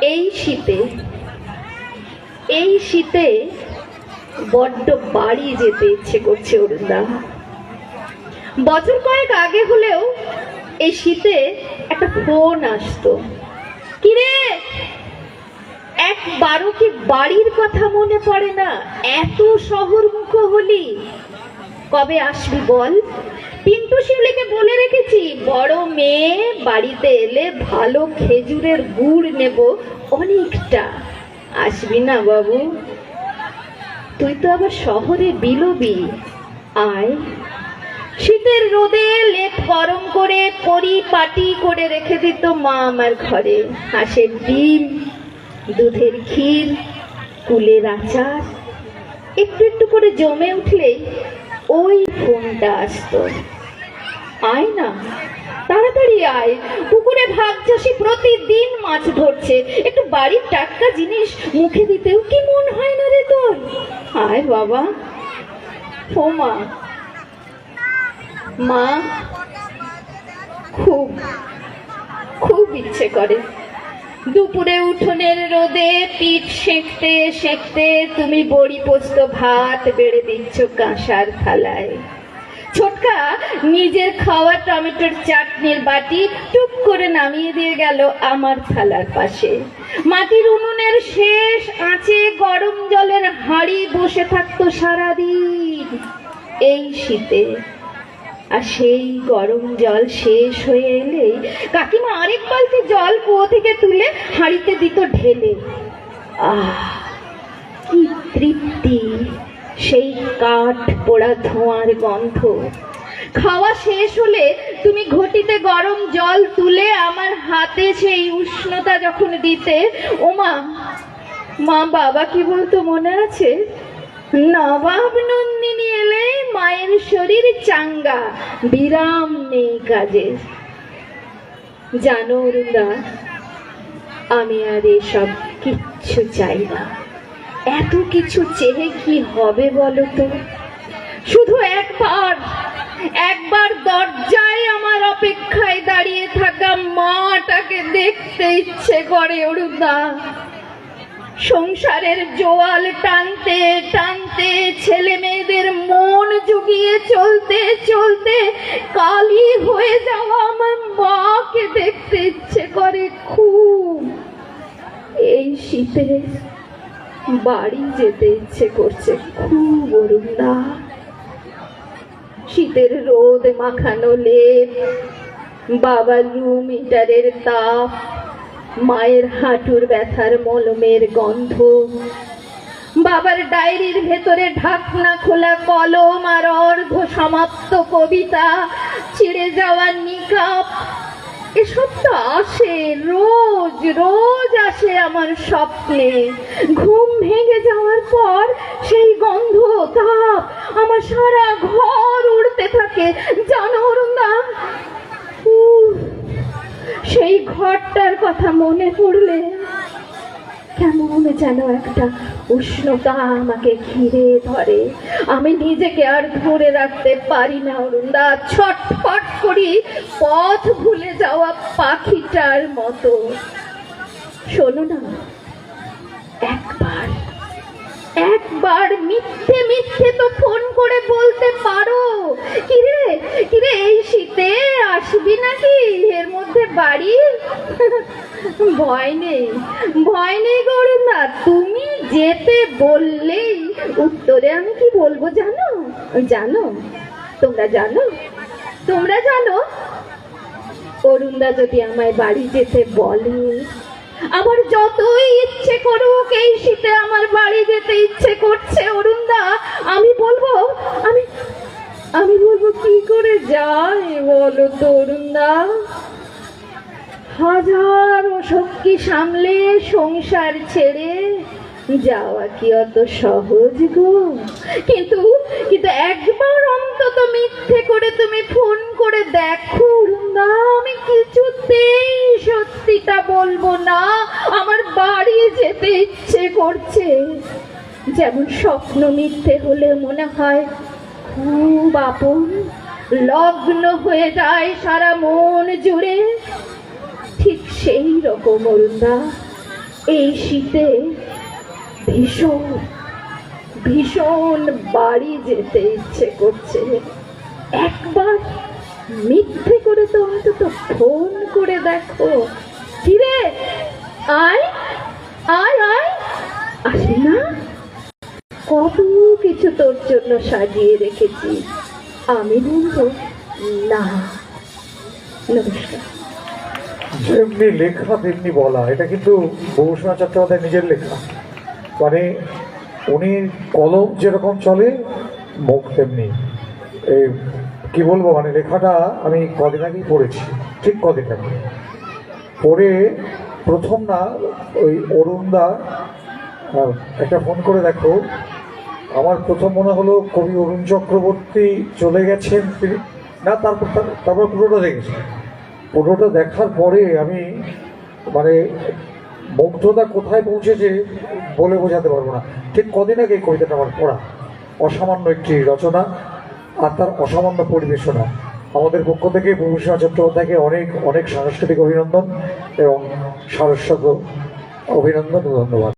এই শীতে এই শীতে বড্ড বাড়ি যেতে ইচ্ছে করছে অরুণদা। বছর কয়েক আগে হলেও এই শীতে একটা ফোন আসতো। কিরে? একবারও কি বাড়ির কথা মনে পড়ে না? এত শহরমুখ হলি। কবে আসবি বল? পিন্টু শিউলিকে বলে রেখেছি, বড় মেয়ে, বাড়িতে এলে ভালো খেজুরের গুড় নেব অনেকটা। আসবি না বাবু। তুই তো আবার শহরে বিলবি। আয়। শীতের রোদে লেপ গরম করে পরিপাটি করে রেখে দিত মা আমার ঘরে। হাঁসের ডিম, দুধের ক্ষীর, কুলের আচার। একটু একটু করে জমে উঠলেই ওই ফোনটা আসতো। আয় না, তাড়াতাড়ি আয়। পুকুরে ভাগ চাষি প্রতিদিন মাছ ধরছে। একটু বাড়ির টাটকা জিনিস মুখে দিতেও কি মন হয় না রে তোর? আয় বাবা। ও মা। মা, খুব খুব ইচ্ছে করে। দুপুরে উঠোনের রোদে পিঠ সেঁকতে সেঁকতে তুমি বড়ি পোস্ত ভাত বেড়ে দিচ্ছ কাঁসার থালায়। ছোটকা, নিজের খাওয়া টমেটোর চাটনির বাটি টুপ করে নামিয়ে দিয়ে গেল আমার থালার পাশে। মাটির উনুনের শেষ আঁচে গরম জলের হাঁড়ি বসে থাকতো সারাদিন। এই শীতে আর সেই গরম জল শেষ হয়ে এলেই কাকিমা আরেক বালতি জল কুয়ো থেকে তুলে হাঁড়িতে দিত ঢেলে। আহ, কি তৃপ্তি সেই কাঠ পোড়া ধোঁয়ার গন্ধ। খাওয়া শেষ হলে তুমি ঘটিতে গরম জল তুলে আমার হাতে সেই উষ্ণতা যখন দিতে। ওমা, মা বাবা কি বলতো মনে আছে? নবাব নন্দিনী এলে মায়ের শরীর চাঙ্গা, বিরাম নেই কাজে জানো অরুণদা, আমি আর এসব কিচ্ছু চাই না। এত কিছু চেয়ে কি হবে বলো তো? শুধু একবার একবার দরজায় আমার অপেক্ষায় দাঁড়িয়ে থাকা মাটাকে দেখতে ইচ্ছে করে অরুণদা। সংসারের জোয়াল টানতে টানতে, ছেলে মেয়েদের মন জুগিয়ে চলতে চলতে কালি হয়ে যাওয়া আমার মাকে দেখতে ইচ্ছে করে খুব। এই শীতে বাড়ি যেতে ইচ্ছে করছে খুব অরুণা শীতের রোদ মাখানো লেপ বাবার রুম হিটারের তাপ। মায়ের হাঁটুর ব্যথার মলমের গন্ধ। বাবার ডায়েরির ভেতরে ঢাকনা খোলা, কলম আর অর্ধ সমাপ্ত কবিতা, ছিঁড়ে যাওয়া নিকাপ। এসব তো আসে, রোজ রোজ আসে আমার স্বপ্নে। ঘুম ভেঙে যাওয়ার পর সেই গন্ধ তাপ আমার সারা ঘর উড়তে থাকে। জানো অরুণদা উফ, সেই ঘরটার কথা মনে পড়লে কেমন যেন একটা উষ্ণতা আমাকে ঘিরে ধরে। আমি নিজেকে আর ধরে রাখতে পারি না, অরুণদা। ছটফট করি, পথ ভুলে যাওয়া পাখিটার মতো। শোনো না, একবার একবার মিথ্যে মিথ্যে তো ফোন করে বলতে পারো। কিরে কিরে, এই শীতে আসবি নাকি? এর মধ্যে বাড়ি? ভয় নেই ভয় নেই গৌরব না তুমি যেতে বললেই উত্তরে আমি কি বলব জানো? জানো? তোমরা জানো? তোমরা জানো? অরুণদা যদি আমায় বাড়ি যেতে বলে আমার যতই ইচ্ছে করুক, এই শীতে আমার বাড়ি যেতে ইচ্ছে করছে, অরুণদা। আমি বলব, আমি আমি বলব, কি করে যায় বলো তো, অরুণদা? হাজার অশক্তি সামলে সংসার ছেড়ে যাওয়া কি অত সহজ গো? কিন্তু কিন্তু একবার অন্তত মিথ্যে করে তুমি ফোন করে দেখো, অরুণদা, আমি কিছুতেই বলব না, আমার বাড়ি যেতে ইচ্ছে করছে। যেমন স্বপ্ন মিথ্যে হলে মনে হয় খুব আপন। লগ্ন হয়ে যায় সারা মন জুড়ে, ঠিক সেই রকম অরুণদা। এই শীতে ভীষণ ভীষণ বাড়ি যেতে ইচ্ছে করছে। একবার মিথ্যে করে তো অন্তত ফোন করে দেখো। কিরে? আয় আয় আয়। আসি না? কত কিছু তোর জন্য সাজিয়ে রেখেছি। আমি বলব, না। নমস্কার। যেমনি লেখা, তেমনি বলা। এটা কিন্তু ভূষণ চট্টোপাধ্যায় নিজের লেখা। মানে উনি কলম যেরকম চলে, মুখ তেমনি। এই কি বলব? মানে লেখাটা আমি কদিন আগেই পড়েছি। ঠিক কদিন আগে। পড়ে প্রথম না, ওই অরুণদা একটা ফোন করে দেখো। আমার প্রথম মনে হলো কবি অরুণ চক্রবর্তী চলে গেছেন না, তারপর তার- তারপর পুরোটা দেখেছি। পুরোটা দেখার পরে আমি মানে মুগ্ধতা কোথায় পৌঁছেছে বলে বোঝাতে পারব না। ঠিক কদিন আগে কবিতাটা আমার পড়া। অসামান্য একটি রচনা, আর তার অসামান্য পরিবেশনা। আমাদের পক্ষ থেকে ভূমিষ্ঠ চট্টোপাধ্যায়কে অনেক অনেক সাংস্কৃতিক অভিনন্দন এবং সারস্বত অভিনন্দন ধন্যবাদ।